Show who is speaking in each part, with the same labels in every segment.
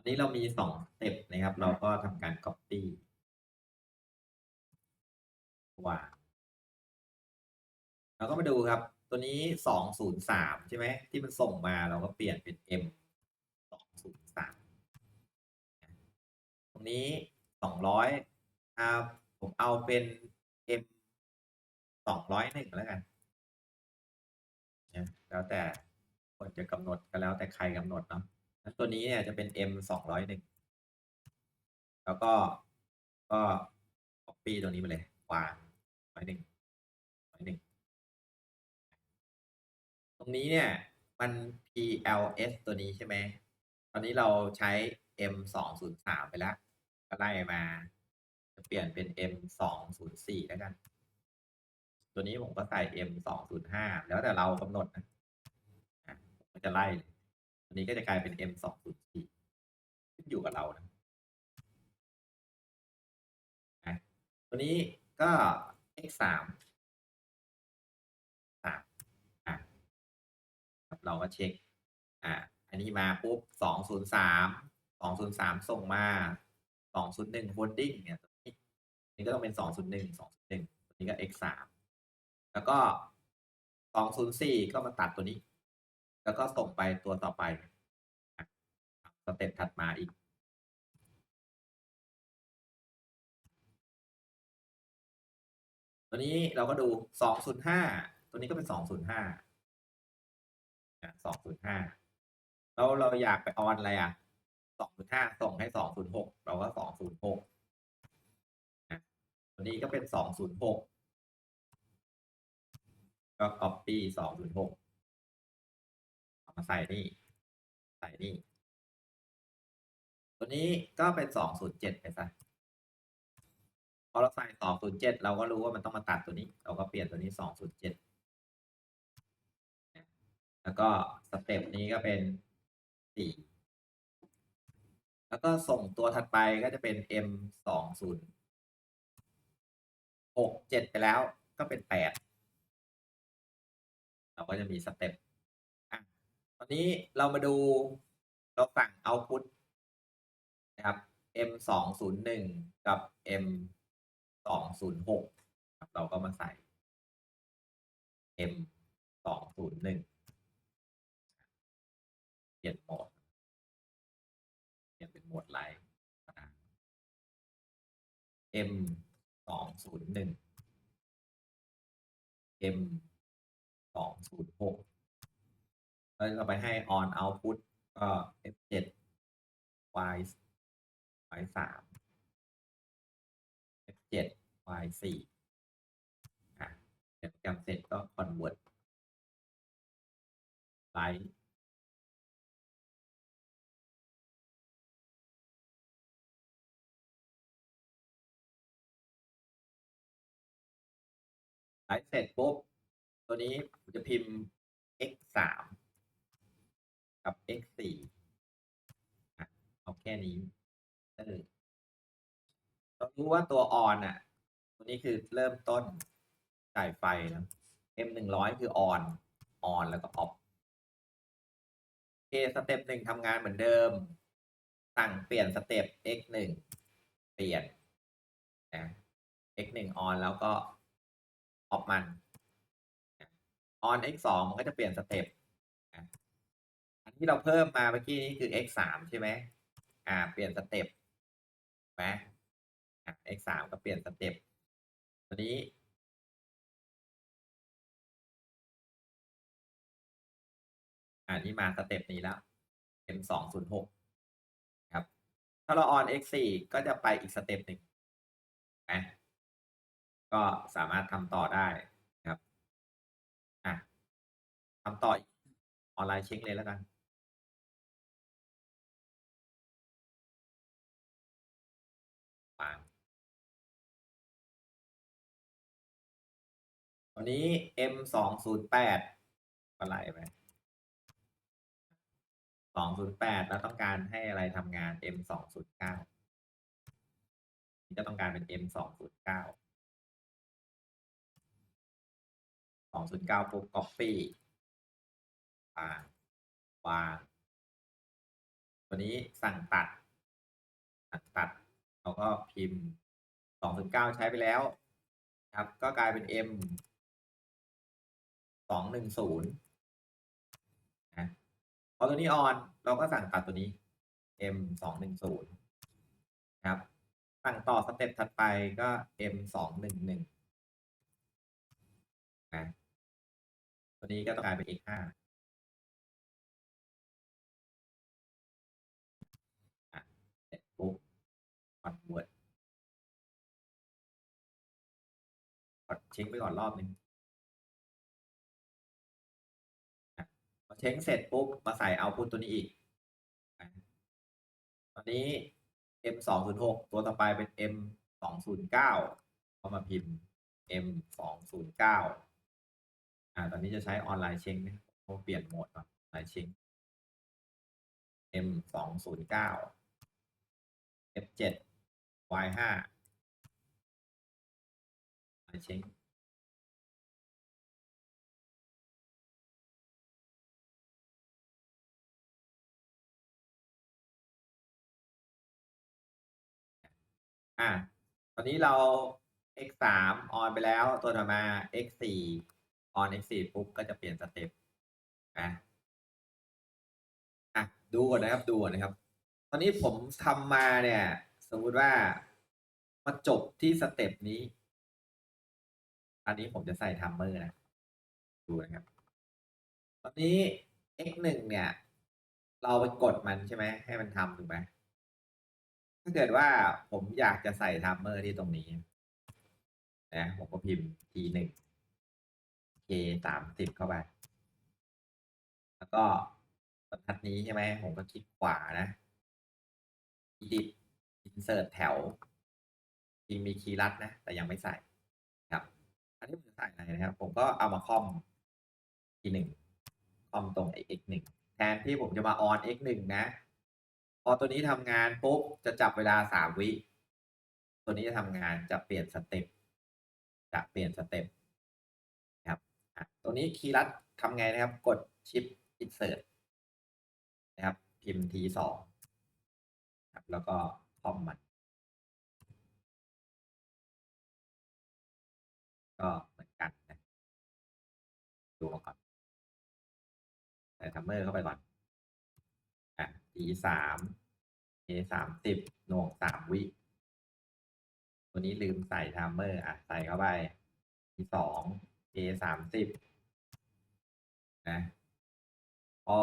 Speaker 1: อนนี้เรามีสองสเต็ปนะครับ เราก็ทำการ copy ว่าเราก็มาดูครับ ตัวนี้สองศูนย์สามใช่ไหมที่มันส่งมาเราก็เปลี่ยนเป็น m สองศูนย์สามตรงนี้สองร้อยครับผมเอาเป็น m สองร้อยหนึ่งแล้วกันนะแล้วแต่คนจะกำหนดก็แล้วแต่ใครกำหนดเนาะ ตัวนี้เนี่ยจะเป็น m สองร้อยหนึ่งแล้วก็ก็ copy ตรงนี้ไปเลยวางร้อยหนึ่งร้อยหนึ่งตรงนี้เนี่ยมัน PLS ตัวนี้ใช่ไหม ตอนนี้เราใช้ M สองศูนย์สามไปแล้ว ก็ไล่มา จะเปลี่ยนเป็น M สองศูนย์สี่แล้วกัน ตัวนี้ผมก็ใส่ M สองศูนย์ห้าแล้วแต่เรากำหนดนะมก็จะไล่เลย ตัวนี้ก็จะกลายเป็น M สองศูนย์สี่ขึ้นอยู่กับเรานะตัวนี้ก็ X สามสามอะครับเราก็เช็ค อ่าอันนี้มาปุ๊บสองศูนย์สามสองศูนย์สามส่งมาสองศูนย์หนึ่งโฮลดิ้งเนี่ยตัวนี้นี่ก็ต้องเป็นสองศูนย์หนึ่งสองศูนย์หนึ่งตัวนี้ก็ x สามแล้วก็สองศูนย์สี่ก็มาตัดตัวนี้ แล้วก็ส่งไปตัวต่อไปสเต็ปถัดมาอีก ตัวนี้เราก็ดูสองศูนย์ห้าตัวนี้ก็เป็นสองศูนย์ห้าสองศูนย์ห้าแล้วเราอยากไปออนอะไรอะสองศูนย์ห้าส่งให้สองศูนย์หกเราก็สองศูนย์หกตัวนี้ก็เป็นสองศูนย์หกก็ copy สองศูนย์หก มาใส่นี่ ใส่นี่ ตัวนี้ก็เป็นสองศูนย์เจ็ดไปซะพอเราใส่สองศูนย์เจ็ดเราก็รู้ว่ามันต้องมาตัดตัวนี้ เราก็เปลี่ยนตัวนี้สองศูนย์เจ็ดแล้วก็สเต็ปนี้ก็เป็นสี่แล้วก็ส่งตัวถัดไปก็จะเป็น M สองศูนย์หกเจ็ดไปแล้วก็เป็นแปดเราก็จะมีสเต็ป อนนี้เรามาดูเราสั่ง output นะครับ M สองศูนย์หนึ่งกับ M สองศูนย์หกเราก็มาใส่ M สองศูนย์หนึ่งเปลี่ยนโหมดเปลี่ยนเป็นโหมดไลฟ์นะ M สองศูนย์หนึ่ง M สองศูนย์หก แล้วเราไปให้ on output ก็ F เจ็ด Y Y สาม F เจ็ด Y สี่อะเสร็จโปรแกรมเสร็จก็ convert ไลฟ์ไลฟ์เสร็จปุ๊บ ตัวนี้จะพิมพ์ x สาม กับ x สี่เอาแค่นี้เออเรารู้ว่าตัว on อะ ตัวนี้คือเริ่มต้นจ่ายไฟนะ m หนึ่งร้อยคือ on on แล้วก็ off โอเคสเต็ปหนึ่งทำงานเหมือนเดิม สั่งเปลี่ยนสเต็ป x หนึ่งเปลี่ยนนะ x หนึ่ง on แล้วก็ออฟมัน on x สองมันก็จะเปลี่ยนสเต็ป ที่เราเพิ่มมาเมื่อกี้นี้คือ x สามใช่ไหมอ่า เปลี่ยนสเต็ปไหมอะ x สามก็เปลี่ยนสเต็ปตัวนี้ อ่านี่มาสเต็ปนี้แล้ว m สองศูนย์หกครับ ถ้าเรา on x สี่ก็จะไปอีกสเต็ปหนึ่งนะก็สามารถทำต่อได้ครับอะทำต่อออนไลน์เช็คเลยแล้วกัน วันนี้ M สองศูนย์แปดก็ไล่ไปสองศูนย์แปดแล้วต้องการให้อะไรทำงาน M สองศูนย์เก้าี่ก็ต้องการเป็น M สองศูนย์เก้าสองศูนย์เก้าปุ๊บ copy วางวางตัวนี้สั่งตัด สั่งตัด เราก็พิมพ์สองศูนย์เก้าใช้ไปแล้ว ครับ ก็กลายเป็น M สองหนึ่งศูนย์นะพอตัวนี้ออนเราก็สั่งตัดตัวนี้ M สองหนึ่งศูนย์ครับ สั่งต่อสเต็ปถัดไปก็ M สองหนึ่งหนึ่งนะตัวนี้ก็ต้องกลายเป็น X ห้าเสร็จปุ๊บคอนเวิร์ตกดเช็คไปก่อนรอบหนึ่ง เช็คเสร็จปุ๊บมาใส่เอาพุตตัวนี้อีก ตอนนี้ M สองศูนย์หกตัวต่อไปเป็น M สองศูนย์เก้าก็มาพิมพ์ M สองศูนย์เก้าอ่า ตอนนี้จะใช้ออนไลน์เช็คนะผมเปลี่ยนโหมดก่อนออนไลน์เช็ค M สองศูนย์เก้า F เจ็ด Y ห้าออนไลน์เช็ค อะตอนนี้เรา x สามออนไปแล้วตัวต่อมา x สี่ออน x สี่ปุ๊บก็จะเปลี่ยนสเต็ปนะอะดูก่อนนะครับดูก่อนนะครับ ตอนนี้ผมทำมาเนี่ย สมมุติว่ามาจบที่สเต็ปนี้ อันนี้ผมจะใส่ทัมเมอร์นะ ดูนะครับ ตอนนี้ x หนึ่งเนี่ย เราไปกดมันใช่ไหมให้มันทำถูกไหม ถ้าเกิดว่าผมอยากจะใส่ทัมเมอร์ที่ตรงนี้ นะผมก็พิมพ์ t หนึ่ง k สามสิบเข้าไป แล้วก็บรรทัดนี้ใช่ไหมผมก็คลิกขวานะ edit insert แถวจริงมีคีย์ลัดนะ แต่ยังไม่ใส่ครับ อันนี้ผมจะใส่อะไรนะครับ ผมก็เอามาคอม t หนึ่งคอมตรง x หนึ่งแทนที่ผมจะมา on x หนึ่งนะ พอตัวนี้ทำงานปุ๊บจะจับเวลาสามวิ ตัวนี้จะทำงานจะเปลี่ยนสเต็ปจะเปลี่ยนสเต็ปนะครับตัวนี้คีย์ลัดทำไงนะครับ กดชิป insert นะครับ พิมพ์ t สองครับแล้วก็คอมมัน ก็เหมือนกันนะดูมาก่อนใส่ทัมเมอร์เข้าไปก่อน อะ t สาม a สามสิบหน่วงสามวิตัวนี้ลืมใส่ไทม์เมอร์อะใส่เข้าไป t สอง a สามสิบนะพอ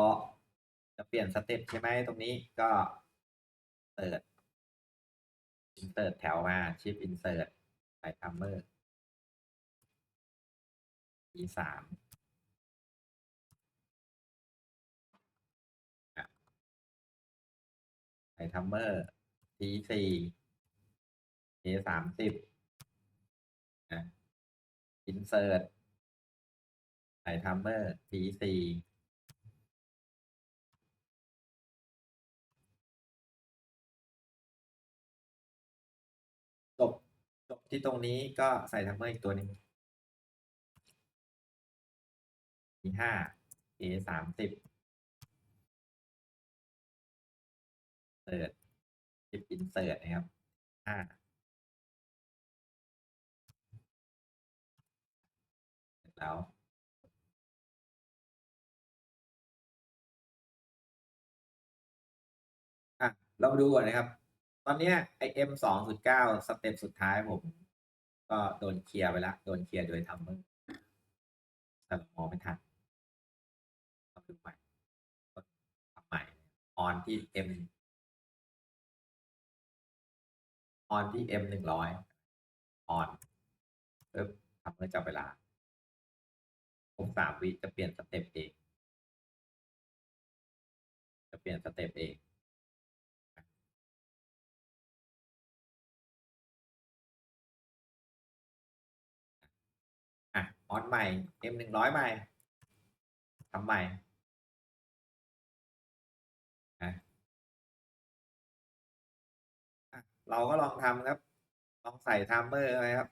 Speaker 1: จะเปลี่ยนสเต็ปใช่ไหมตรงนี้ก็เปิด insert แถวมาชิป insert ใส่ไทม์เมอร์ t สาม ทัมเมอร์ T สี่ A สามสิบนะ insert ใส่ทัมเมอร์ T สี่จบจบที่ตรงนี้ก็ใส่ทัมเมอร์อีกตัวหนึ่ง T ห้า A สามสิบ เสิร์ชชิปอินเสิร์ตนะครับห้าเสร็จแล้วอะเรามาดูก่อนนะครับ ตอนนี้ไอเอ็มสองจุดเก้าสเต็ปสุดท้ายผม ก็โดนเคลียร์ไปแล้วโดนเคลียร์โดยทำเมอร์แต่เรามองไม่ทันต้องดูใหม่ทำใหม่ออนที่ M อ ออนที่ M หนึ่งร้อยออนปึ๊บทำเพื่อจับเวลาผมสามวิจะเปลี่ยนสเต็ปเอง จะเปลี่ยนสเต็ปเองอะออนใหม่ M หนึ่งร้อยใหม่ทำใหม่ เราก็ลองทำครับ ลองใส่ไทม์เมอร์นะครับ